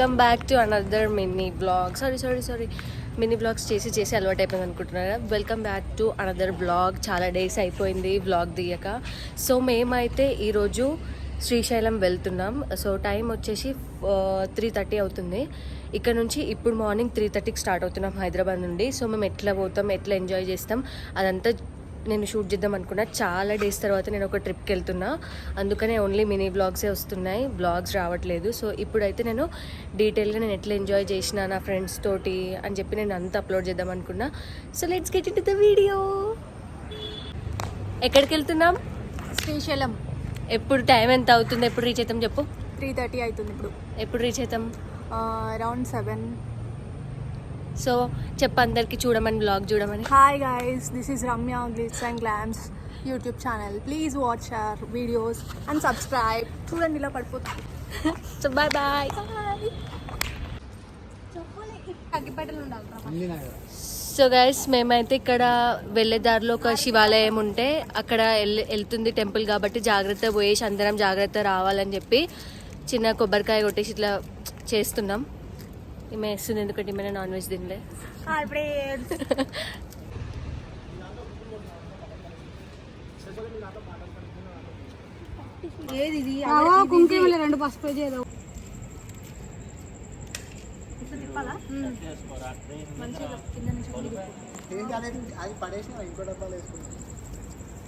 Welcome back to another mini vlog sorry sorry sorry mini vlogs చేసి చేసి అలవాటు అయిపోయింది అనుకుంటున్నారా? Welcome back to another vlog చాలా డేస్ అయిపోయింది బ్లాగ్ తీయక. సో మేమైతే ఈరోజు శ్రీశైలం వెళ్తున్నాం. సో టైం వచ్చేసి త్రీ థర్టీ అవుతుంది. ఇక్కడ నుంచి ఇప్పుడు మార్నింగ్ త్రీ థర్టీకి స్టార్ట్ అవుతున్నాం హైదరాబాద్ నుండి. సో మేము ఎట్లా పోతాం ఎట్లా ఎంజాయ్ చేస్తాం అదంతా నేను షూట్ చేద్దాం అనుకున్నా. చాలా డేస్ తర్వాత నేను ఒక ట్రిప్కి వెళ్తున్నా. అందుకనే ఓన్లీ మినీ బ్లాగ్సే వస్తున్నాయి. బ్లాగ్స్ రావట్లేదు. సో ఇప్పుడైతే నేను డీటెయిల్గా నేను ఎట్లా ఎంజాయ్ చేసిన నా ఫ్రెండ్స్ తోటి అని చెప్పి నేను అంతా అప్లోడ్ చేద్దాం అనుకున్నా. So let's get in the video ఎక్కడికి వెళ్తున్నాం? శ్రీశైలం. ఎప్పుడు టైం ఎంత అవుతుంది? ఎప్పుడు రీచ్ అవుతాం చెప్పు. త్రీ థర్టీ అవుతుంది ఇప్పుడు. ఎప్పుడు రీచ్ అవుతాం? అరౌండ్ సెవెన్ సో చెప్పు అందరికి చూడమని బ్లాగ్ చూడమని. Hi guys this is Ramya glitz and glams YouTube channel please watch our videos and subscribe చూడండి ఇలా పడిపోతుంది so bye bye so guys మేమైతే ఇక్కడ వెళ్ళే దారిలో ఒక శివాలయం ఉంటే అక్కడ వెళ్- వెళ్తుంది టెంపుల్ కాబట్టి జాగ్రత్త పోయేసి అందరం జాగ్రత్త రావాలని చెప్పి చిన్న కొబ్బరికాయ కొట్టేసి ఇట్లా చేస్తున్నాం. ఈమె వేస్తుంది ఎందుకంటే ఈమె నాన్ వెజ్ తినలే ఏది ఇది కుంకుమలు రెండు పసుపు ఏదో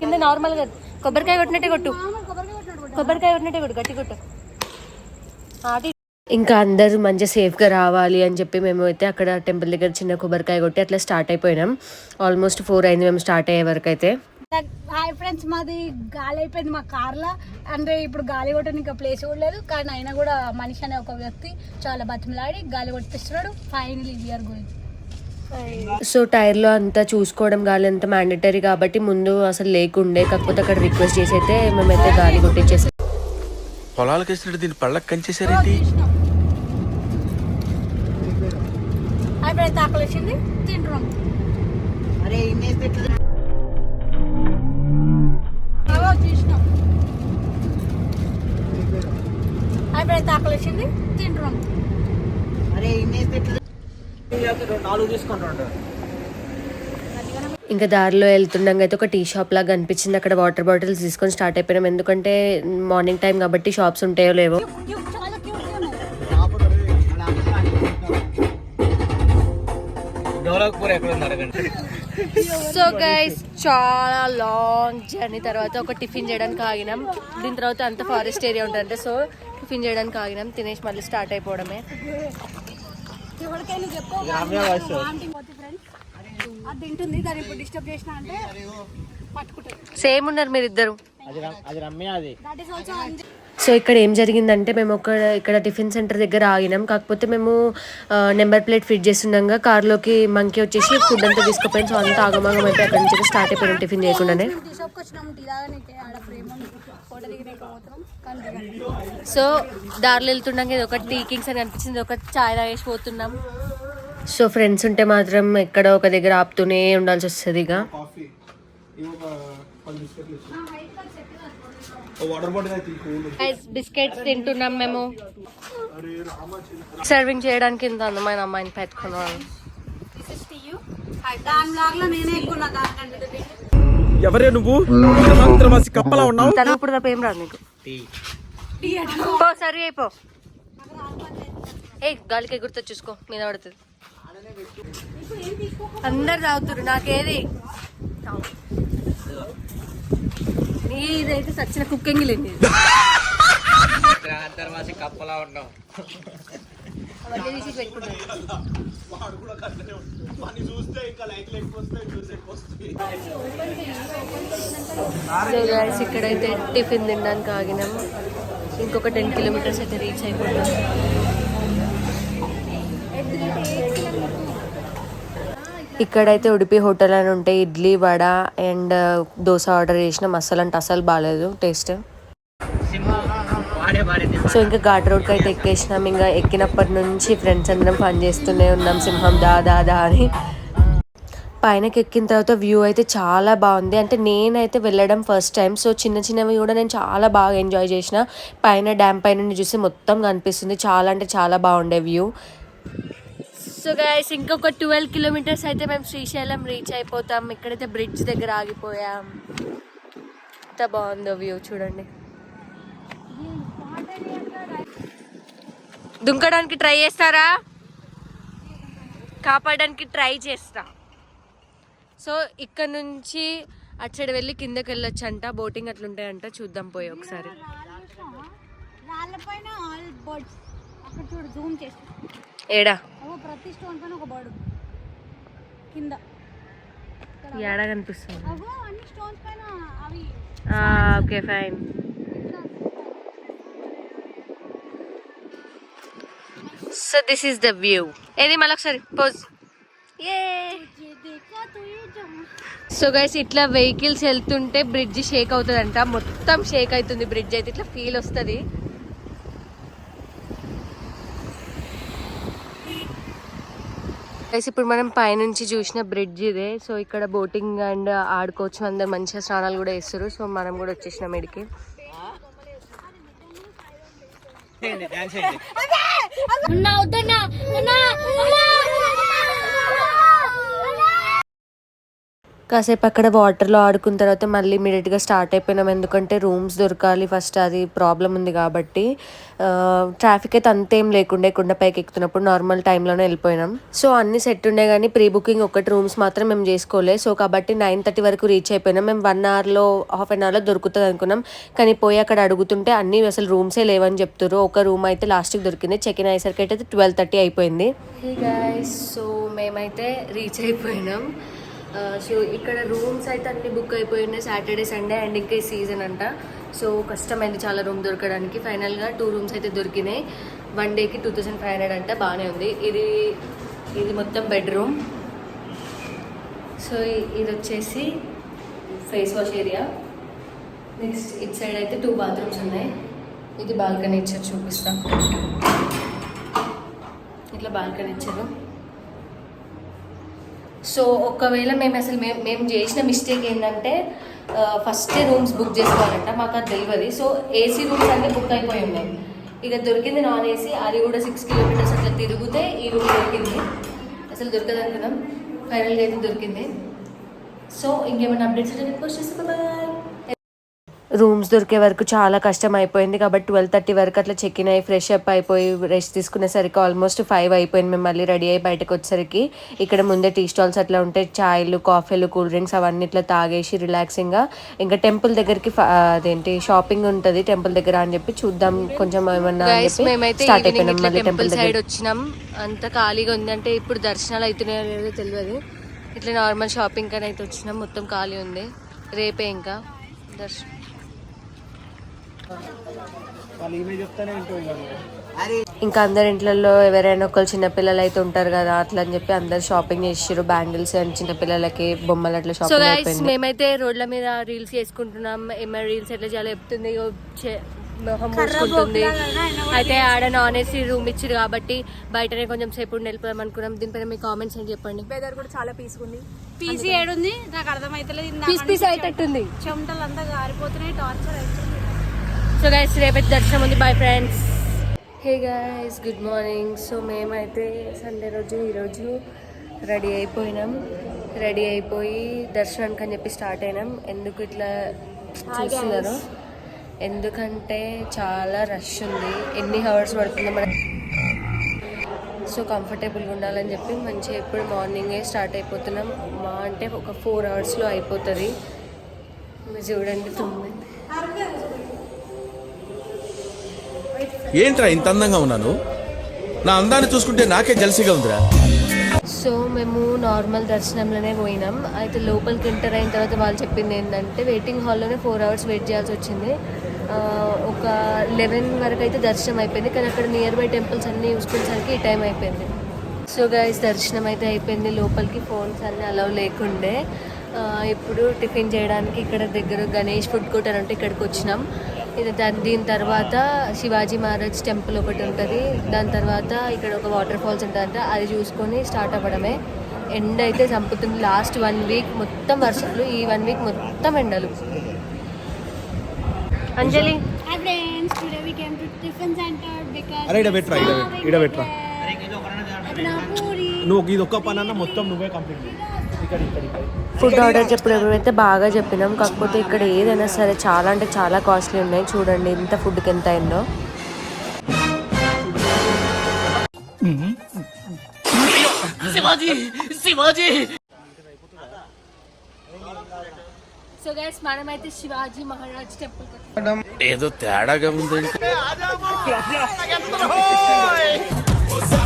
కింద నార్మల్గా కొబ్బరికాయ కొట్టినట్టే కొట్టు కొబ్బరికాయ కొట్టినట్టే కొట్టు గట్టి కొట్టు అది ఇంకా అందరూ మంచిగా సేఫ్గా రావాలి అని చెప్పి మేము అయితే అక్కడ టెంపుల్ దగ్గర చిన్న కొబ్బరికాయ కొట్టి అట్లా స్టార్ట్ అయిపోయినాం. ఆల్మోస్ట్ ఫోర్ అయింది మేము స్టార్ట్ అయ్యే వరకు అయితే. హాయ్ ఫ్రెండ్స్ మాది గాలి అయిపోయింది మా కార్లో. అంటే ఇప్పుడు గాలి కొట్టడానికి ఇంకా ప్లేస్ కూడా లేదు. కానీ అయినా కూడా మనిషి అనే ఒక వ్యక్తి చాలా బతిమలాడి గాలి కొట్టిస్తున్నాడు ఫైనలీ వీఆర్ గోయింగ్ సో టైర్లో అంతా చూసుకోవడం గాలి అంతా మ్యాండటరీ కాబట్టి ముందు అసలు లేకుండే కాకపోతే అక్కడ రిక్వెస్ట్ చేసి అయితే మేమైతే గాలి కొట్టించేసాం. పొలాలకు వేసినట్టు దీన్ని పళ్ళకి కంచేసారేంటి ఆకలి వచ్చింది తింటున్నాం. అగో చూసినాం. అయిపోయింది ఆకలి వచ్చింది తింటున్నాం ఇంకా దారిలో వెళ్తుండగా అయితే ఒక టీ షాప్ లాగా అనిపించింది. అక్కడ వాటర్ బాటిల్స్ తీసుకొని స్టార్ట్ అయిపోయినాం. ఎందుకంటే మార్నింగ్ టైం కాబట్టి షాప్స్ ఉంటాయో లేవో. ఎక్కడ అడగండి. సో గైస్ చాలా లాంగ్ జర్నీ తర్వాత ఒక టిఫిన్ చేయడానికి ఆగినాం. దీని తర్వాత అంత ఫారెస్ట్ ఏరియా ఉంటుంది సో టిఫిన్ చేయడానికి ఆగినాం. తినేసి మళ్ళీ స్టార్ట్ అయిపోవడమే. అది సేమ్ ఉన్నారు మీరు ఇద్దరు దట్ ఈస్ ఆల్సో సో ఇక్కడ ఏం జరిగిందంటే మేము ఒక ఇక్కడ టిఫిన్ సెంటర్ దగ్గర ఆగినాం. కాకపోతే మేము నెంబర్ ప్లేట్ ఫిట్ చేస్తుండగా కార్లోకి మంకి వచ్చేసి ఫుడ్ అంతా తీసుకుపోయింది. సో అంతా ఆగమాగం అయితే అక్కడ నుంచి స్టార్ట్ అయిపోయినాం టిఫిన్ చేయకుండానే. సో దారిలో వెళ్తుండగా ఇది ఒక టీ కింగ్స్ అని అనిపించింది ఒక చాయ్ తాగేసి పోతున్నాం. సో ఫ్రెండ్స్ ఉంటే మాత్రం ఎక్కడ ఒక దగ్గర ఆపుతూనే ఉండాల్సి వస్తుంది ఇక కాఫీ ఇవి ఒక పది బిస్కెట్లు ఇచ్చి వాటర్ బాటిల్ అయితే కూల్ బిస్కెట్స్ తింటున్నాం మేము. సర్వింగ్ చేయడానికి ఇంత అందమైన అమ్మాయిని పెట్టుకున్నాను. ఎవరే నువ్వు? కప్పలా ఉన్నావు? తను ఇప్పుడు తప్ప ఏం రాదు నీకు. పో సరి అయిపో ఏ గాలికి ఎగురుతో చూసుకో మీద పడుతుంది. అందరు తాగుతురు నాకేది? నీదైతే సచ్చిన కుక్కింగ్ లేదు మంత్రమాసి కప్పలా గైస్ ఇక్కడైతే టిఫిన్ తినడానికి ఆగినాం. ఇంకొక టెన్ కిలోమీటర్స్ అయితే రీచ్ అయిపోతాం ఇక్కడైతే ఉడిపి హోటల్ అని ఉంటే idli vada and uh, dosa order చేసినాం అస్సలు అంటే అసలు బాగాలేదు టేస్ట్. సో ఇంకా ఘాట్ రోడ్కి అయితే ఎక్కేసినాం. ఇంకా ఎక్కినప్పటి నుంచి ఫ్రెండ్స్ అందరం పని చేస్తూనే ఉన్నాం. సింహం దా దా దా అని. పైనకి ఎక్కిన తర్వాత వ్యూ అయితే చాలా బాగుంది. అంటే నేనైతే వెళ్ళడం ఫస్ట్ టైం సో చిన్న చిన్నవి కూడా నేను చాలా బాగా ఎంజాయ్ చేసిన. పైన డ్యామ్ పైన చూసి మొత్తం కనిపిస్తుంది. చాలా అంటే చాలా బాగుండే వ్యూ. సో గైస్ ఇంకొక ట్వెల్వ్ కిలోమీటర్స్ అయితే మేము శ్రీశైలం రీచ్ అయిపోతాం. ఇక్కడైతే బ్రిడ్జ్ దగ్గర ఆగిపోయాం. ఎంత బాగుందో వ్యూ చూడండి. దుంకడానికి ట్రై చేస్తారా? కాపాడడానికి ట్రై చేస్తా. సో ఇక్కడ నుంచి అటు సైడ్ వెళ్ళి కిందకి వెళ్ళొచ్చు అంట బోటింగ్ అట్లుంటాయంట. చూద్దాం పోయి ఒకసారి. ఆల్ బర్డ్స్ అక్కడ చూడు జూమ్ చేసి. ఏడా? అగో ప్రతి స్టోన్ పైన ఒక బర్డ్. కింద. ఏడా కనిపిస్తుంది. అగో అన్ని స్టోన్స్ పైన అవి. Okay fine. So this is the view. ఏది మళ్ళీ ఒకసారి? పోజ్. సో గైస్ ఇట్లా వెహికల్స్ వెళ్తుంటే బ్రిడ్జ్ షేక్ అవుతుందంట. మొత్తం షేక్ అవుతుంది బ్రిడ్జ్ అయితే. ఇట్లా ఫీల్ వస్తుంది. గైస్ ఇప్పుడు మనం పైనుంచి చూసిన బ్రిడ్జ్ ఇదే. సో ఇక్కడ బోటింగ్ అండ్ ఆడుకోవచ్చు అందరు మంచిగా స్నానాలు కూడా వేస్తారు సో మనం కూడా వచ్చేసినాం ఇడికి ఉన్నా వద్దన్నా కాసేపు అక్కడ వాటర్లో ఆడుకున్న తర్వాత మళ్ళీ ఇమీడియట్గా స్టార్ట్ అయిపోయినాం. ఎందుకంటే రూమ్స్ దొరకాలి. ఫస్ట్ అది ప్రాబ్లం ఉంది కాబట్టి ట్రాఫిక్ అయితే అంతేం లేకుండే కొండపైకి ఎక్కుతున్నప్పుడు నార్మల్ టైంలోనే వెళ్ళిపోయినాం. సో అన్ని సెట్ ఉండే కానీ ప్రీ బుకింగ్ ఒకటి రూమ్స్ మాత్రం మేము చేసుకోలే. సో కాబట్టి నైన్ థర్టీ వరకు రీచ్ అయిపోయినాం. మేము వన్ అవర్లో హాఫ్ అన్ అవర్లో దొరుకుతుంది అనుకున్నాం. కానీ పోయి అక్కడ అడుగుతుంటే అన్ని అసలు రూమ్సే లేవని చెప్తారు ఒక రూమ్ అయితే లాస్ట్కి దొరికింది. చెక్ ఇన్ అయ్యేసరికి అయితే ట్వెల్వ్ థర్టీ అయిపోయింది. సో మేమైతే రీచ్ అయిపోయినాం. సో ఇక్కడ రూమ్స్ అయితే అన్ని బుక్ అయిపోయినాయి సాటర్డే సండే అండ్ ఇంకా సీజన్ అంట. సో కష్టమైంది చాలా రూమ్ దొరకడానికి. ఫైనల్గా టూ రూమ్స్ అయితే దొరికినాయి. వన్ డేకి టూ థౌసండ్ ఫైవ్ హండ్రెడ్ అంటే బాగానే ఉంది. ఇది ఇది మొత్తం బెడ్రూమ్ సో ఇది వచ్చేసి face wash area next it side అయితే టూ బాత్రూమ్స్ ఉన్నాయి. ఇది బాల్కనీ ఇచ్చారు చూపిస్తాం. ఇట్లా బాల్కనీ ఇచ్చారు. సో ఒకవేళ మేము అసలు మేము మేము చేసిన మిస్టేక్ ఏంటంటే ఫస్ట్ రూమ్స్ బుక్ చేసుకోవాలంట మాకు అది తెలియదు సో ఏసీ రూమ్స్ అన్నీ బుక్ అయిపోయి ఉన్నాయి. ఇక దొరికింది నాన్ ఏసీ అది కూడా సిక్స్ కిలోమీటర్స్ అట్లా తిరిగితే ఈ రూమ్ దొరికింది. అసలు దొరకదు అనుకున్నాం ఫైనల్గా అయితే దొరికింది. సో ఇంకేమైనా అప్డేట్స్ అంటే రిక్వెస్ట్ చేస్తే బాయ్ రూమ్స్ దొరికే వరకు చాలా కష్టం అయిపోయింది కాబట్టి ట్వెల్వ్ థర్టీ వరకు అట్లా చెక్ ఇన్ అయ్యి ఫ్రెష్ అప్ అయిపోయి రెస్ట్ తీసుకునేసరికి ఆల్మోస్ట్ ఫైవ్ అయిపోయింది మేము మళ్ళీ రెడీ అయ్యి బయటకు వచ్చేసరికి. ఇక్కడ ముందే టీ స్టాల్స్ అట్లా ఉంటాయి. చాయ్లు కాఫీలు కూల్ డ్రింక్స్ అవన్నీ ఇట్లా తాగేసి రిలాక్సింగ్గా ఇంకా టెంపుల్ దగ్గరికి అదేంటి షాపింగ్ ఉంటుంది టెంపుల్ దగ్గర అని చెప్పి చూద్దాం. కొంచెం ఏమన్నా స్టార్ట్ అయిపోయినాం మళ్ళీ టెంపుల్ సైడ్ వచ్చినాం. అంత ఖాళీగా ఉంది అంటే ఇప్పుడు దర్శనాలు అవుతున్నాయో లేదో తెలియదు. ఇట్లా నార్మల్ షాపింగ్ అని అయితే వచ్చినాం. మొత్తం ఖాళీ ఉంది. రేపే ఇంకా దర్శనం వాళ్ళు ఈమె చెప్తానే వింటూ ఇక ఇంకా అందరి ఇంట్లలో ఎవరైనా ఒకళ్ళు చిన్నపిల్లలు అయితే ఉంటారు కదా అట్లా అని చెప్పి అందరు షాపింగ్ చేసారు బ్యాంగిల్స్ అండ్ చిన్నపిల్లలకి బొమ్మలు అట్లా సో షాపింగ్ అయిపోయింది. మేమైతే రోడ్ల మీద రీల్స్ చేసుకుంటున్నాం. ఏమైనా రీల్స్ ఎట్లా చాలా చెప్తుంది. మొహం మూసుకుంటుంది. అయితే ఆడ నాన్ ఏసీ రూమ్ ఇచ్చారు కాబట్టి బయటనే కొంచెం సేపు వెళ్ళిపోదాం అనుకున్నాం. దీనిపైన మీ కామెంట్స్ అని చెప్పండి. వెదర్ కూడా చాలా పీస్గా ఉంది. పీసీ ఏడుంది? నాకు అర్థమైతలేదు. ఇందాక పీస్ పీస్ అయ్యేటట్టుంది చెమటలు అంతా గారిపోతున్నాయి టార్చర్ అవుతుంది సో గైస్ రేపటి దర్శనం ఉంది bye friends hey guys good morning so మేమైతే సండే రోజు ఈరోజు రెడీ అయిపోయినాం. రెడీ అయిపోయి దర్శనానికి అని చెప్పి స్టార్ట్ అయినాం. ఎందుకు ఇట్లా చూస్తున్నారు? ఎందుకంటే చాలా రష్ ఉంది. ఎన్ని అవర్స్ పడుతుందో మన సో కంఫర్టబుల్గా ఉండాలని చెప్పి మంచిగా ఎప్పుడు మార్నింగే స్టార్ట్ అయిపోతున్నాం. మా అంటే ఒక ఫోర్ అవర్స్లో అయిపోతుంది. మీరు చూడండి తొమ్మిది ఏంట్రా ఇంత అందంగా ఉన్నాను? నా అందాన్ని చూసుకుంటే నాకే జలసిగా ఉందిరా. సో మేము నార్మల్ దర్శనంలోనే పోయినాం. అయితే లోపలికి ఎంటర్ అయిన తర్వాత వాళ్ళు చెప్పింది ఏంటంటే వెయిటింగ్ హాల్లోనే ఫోర్ అవర్స్ వెయిట్ చేయాల్సి వచ్చింది. ఒక లెవెన్ వరకు అయితే దర్శనం అయిపోయింది. కానీ అక్కడ నియర్ బై టెంపుల్స్ అన్నీ చూసుకునేసరికి ఈ టైం అయిపోయింది. సో గైస్ దర్శనం అయితే అయిపోయింది. లోపలికి ఫోన్స్ అన్నీ అలౌ లేకుండే. ఇప్పుడు టిఫిన్ చేయడానికి ఇక్కడ దగ్గర గణేష్ ఫుడ్ కోర్ట్ అని అంటే ఇక్కడికి వచ్చినాం. ఇది దాని దీని తర్వాత శివాజీ మహారాజ్ టెంపుల్ ఒకటి ఉంటుంది. దాని తర్వాత ఇక్కడ ఒక వాటర్ ఫాల్స్ ఉంటుందంట. అది చూసుకొని స్టార్ట్ అవ్వడమే. ఎండ అయితే చంపుతుంది. లాస్ట్ వన్ వీక్ మొత్తం వర్షాలు. ఈ వన్ వీక్ మొత్తం ఎండలు. అంజలి. నువ్వు ఇది ఒక్క పని అన్న మొత్తం నువ్వే కంప్లీట్ ఫుడ్ ఆర్డర్ చెప్పినప్పుడైతే బాగా చెప్పినాం. కాకపోతే ఇక్కడ ఏదైనా సరే చాలా అంటే చాలా కాస్ట్లీ ఉన్నాయి. చూడండి ఇంత ఫుడ్కి ఎంత అయిందో. సో గైస్ మనమైతే శివాజీ మహారాజ్ టెంపుల్ ఏదో తేడాగా ఉంది.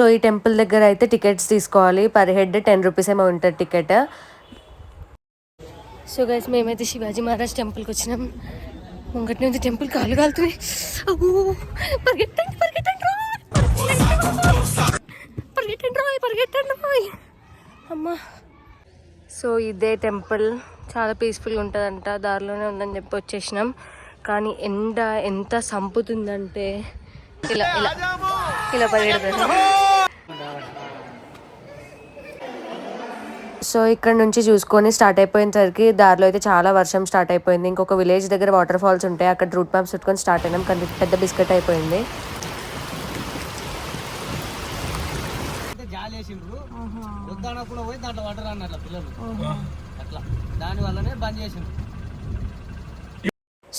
సో ఈ టెంపుల్ దగ్గర అయితే టికెట్స్ తీసుకోవాలి. పర్ హెడ్ టెన్ రూపీస్ ఏమో ఉంటుంది టికెట్. సో గైస్ మేమైతే శివాజీ మహారాజ్ టెంపుల్కి వచ్చినాం. ముంగటి నుంచి టెంపుల్ కాలు కాలుతున్నాయి. పరిగెట్టండి పరిగెట్టండి పరిగెట్టండి పరిగెట్టండి అమ్మా! సో ఇదే టెంపుల్. చాలా పీస్ఫుల్గా ఉంటుందంట. దారిలోనే ఉందని చెప్పి వచ్చేసినాం. కానీ ఎండ ఎంత సంపుతుందంటే ఇలా ఇలా ఇలా పరిగెడుతుంది సో ఇక్కడ నుంచి చూసుకొని స్టార్ట్ అయిపోయేసరికి దారిలో అయితే చాలా వర్షం స్టార్ట్ అయిపోయింది. ఇంకొక విలేజ్ దగ్గర వాటర్ ఫాల్స్ ఉంటాయి అక్కడ రూట్ మ్యాప్స్ పెట్టుకొని స్టార్ట్ అయినాం. కానీ పెద్ద బిస్కెట్ అయిపోయింది. జాలి వేసిండ్రు. వద్దనకుండా పోయి దాంట్లో వాటర్ అన్నారు పిల్లలు. అట్లా. దాని వల్లనే బంద్ చేసిండ్రు.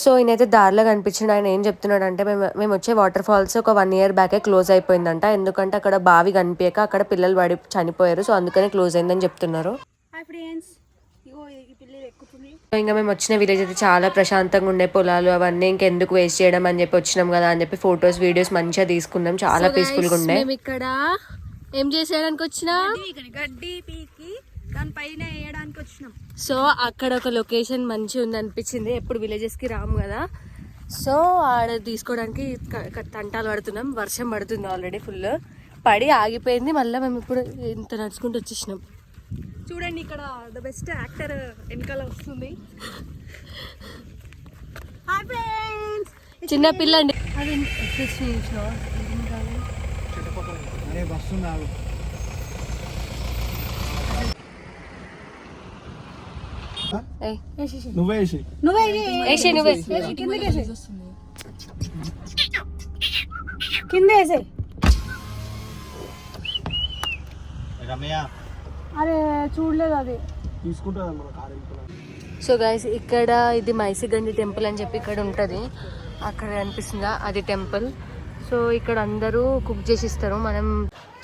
సో ఈయనైతే దారిలో కనిపించిండు. ఆయన ఏం చెప్తున్నాడు అంటే మేము మేము వచ్చే వాటర్ ఫాల్స్ ఒక వన్ ఇయర్ బ్యాకే క్లోజ్ అయిపోయిందంట. ఎందుకంటే అక్కడ బావి కనిపించక అక్కడ పిల్లలు పడి చనిపోయారు. సో అందుకనే క్లోజ్ అయిందని చెప్తున్నారు. హాయ్ ఫ్రెండ్స్ ఇగో ఈ పిల్లలు ఎక్కుతుంది. సో ఇంకా మేము వచ్చిన విలేజ్ అయితే చాలా ప్రశాంతంగా ఉండే పొలాలు అవన్నీ ఇంకెందుకు వేస్ట్ చేయడం అని చెప్పి వచ్చినాం కదా అని చెప్పి ఫొటోస్ వీడియోస్ మంచిగా తీసుకున్నాం. చాలా పీస్ఫుల్గా ఉండే. మేము ఇక్కడ ఏం చేసేయడానికి వచ్చినా? గడ్డి పీకి దాని పైన వేయడానికి వచ్చినాం. సో అక్కడ ఒక లొకేషన్ మంచి ఉంది అనిపించింది. ఎప్పుడు villages కి రాము కదా. సో ఆడ తీసుకోవడానికి తంటాలు పడుతున్నాం. వర్షం పడుతుంది ఆల్రెడీ ఫుల్ పడి ఆగిపోయింది. మళ్ళీ మేము ఇప్పుడు ఇంత నడుచుకుంటూ వచ్చేసినాం. చూడండి ఇక్కడ ద బెస్ట్ యాక్టర్ వెనకాల వస్తుంది. హాయ్ ఫ్రెండ్స్ చిన్న పిల్ల అండి అరే నువ్వే వేసి నువ్వే వేసే నువ్వే కింద వేసే అరే చూడలేదు అది. సో గైస్ ఇక్కడ ఇది మైసిగండి టెంపుల్ అని చెప్పి ఇక్కడ ఉంటుంది. అక్కడ కనిపిస్తుందా? అది టెంపుల్. సో ఇక్కడ అందరూ కుక్ చేసి ఇస్తారు మనం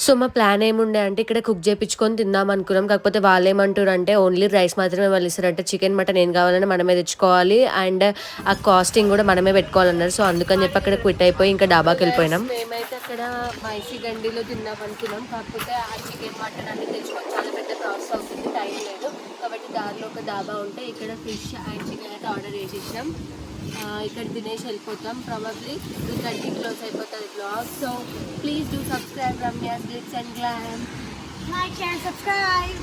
సో మా ప్లాన్ ఏముండే అంటే ఇక్కడ కుక్ చేయించుకొని తిందాం అనుకున్నాం. కాకపోతే వాళ్ళు ఏమంటారు అంటే ఓన్లీ రైస్ మాత్రమే వాళ్ళు ఇస్తారు అంటే చికెన్ మటన్ ఏం కావాలన్నా మనమే తెచ్చుకోవాలి. అండ్ ఆ కాస్టింగ్ కూడా మనమే పెట్టుకోవాలన్నారు. సో అందుకని చెప్పి అక్కడ క్విట్ అయిపోయి ఇంకా డాబాకి వెళ్ళిపోయినాం. మేమైతే అక్కడ మైసీ గండిలో తిందాం అనుకున్నాం. కాకపోతే ఆ చికెన్ మటన్ అన్ని తెచ్చుకొని చాలా పెద్ద ప్రాసెస్ అవుతుంది. టైం లేదు. కాబట్టి దారిలో ఒక డాబా ఉంటే ఇక్కడ ఫిష్ అండ్ చికెన్ అయితే ఆర్డర్ చేసేసాం ఇక్కడ తినేసి వెళ్ళిపోతాం ప్రాబబ్లీ ఇక్కడికి క్లోజ్ అయిపోతుంది vlog so please do subscribe Ramya's glitz and glam like and subscribe